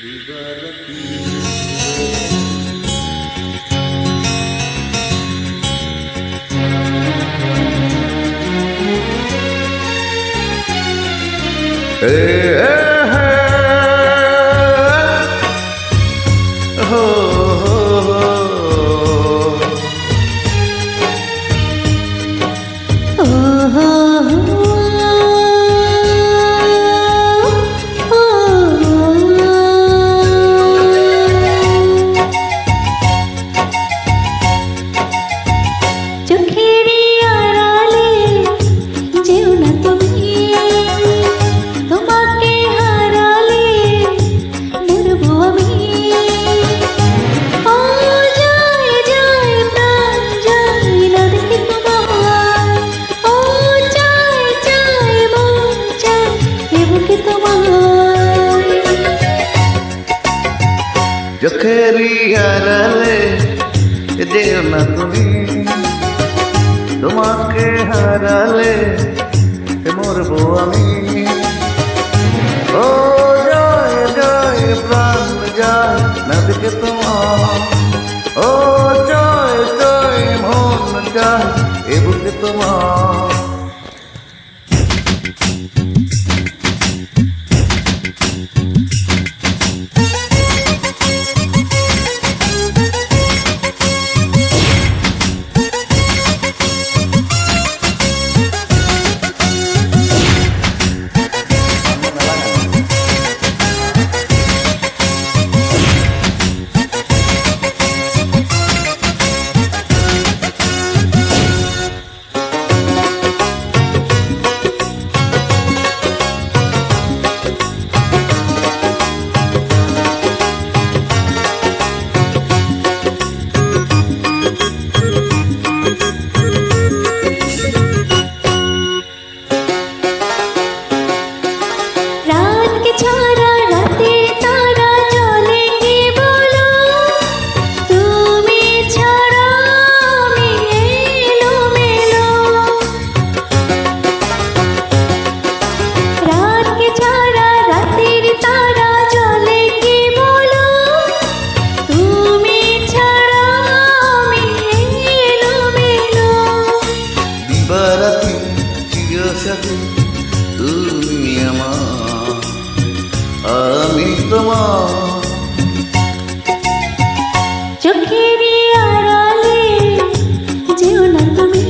Hey, hey. বুকে তোমার চোখেরই আড়ালে যেও না তুমি। তোমাকে হারালে মরবো আমি। ও জয় জয়, প্রাণ যায় না তোমার। তোমার চোখেরই আড়ালে যেও না তুমি।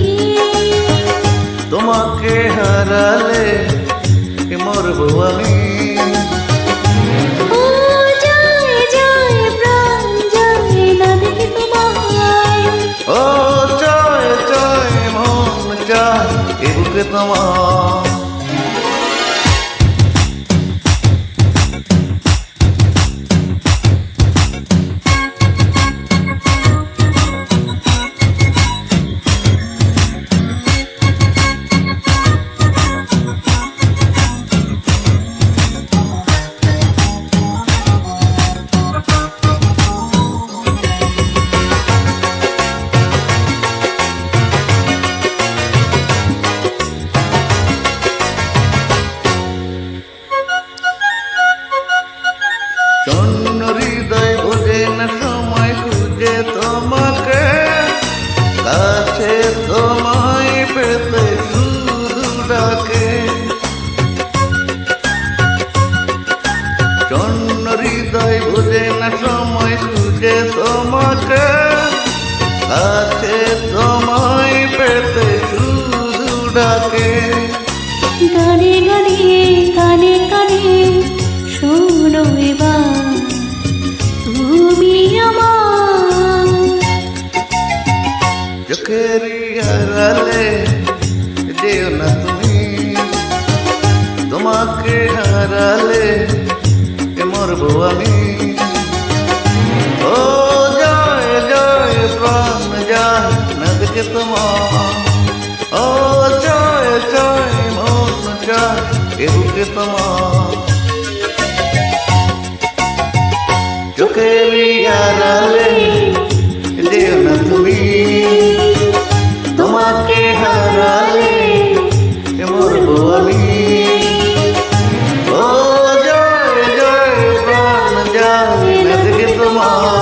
তোমাকে হারালে মরবো আমি। ও জয় জয় মন চায় এ বুকে তোমার। Son হারালে যেও না তুমি তোমাকে হারালে এ মরবো আমি ও জয় জয় প্রাণ যায় না দেখে তোমার ও জয় জয় মন যায় এ বুকে তোমার চোখের হারালে 啊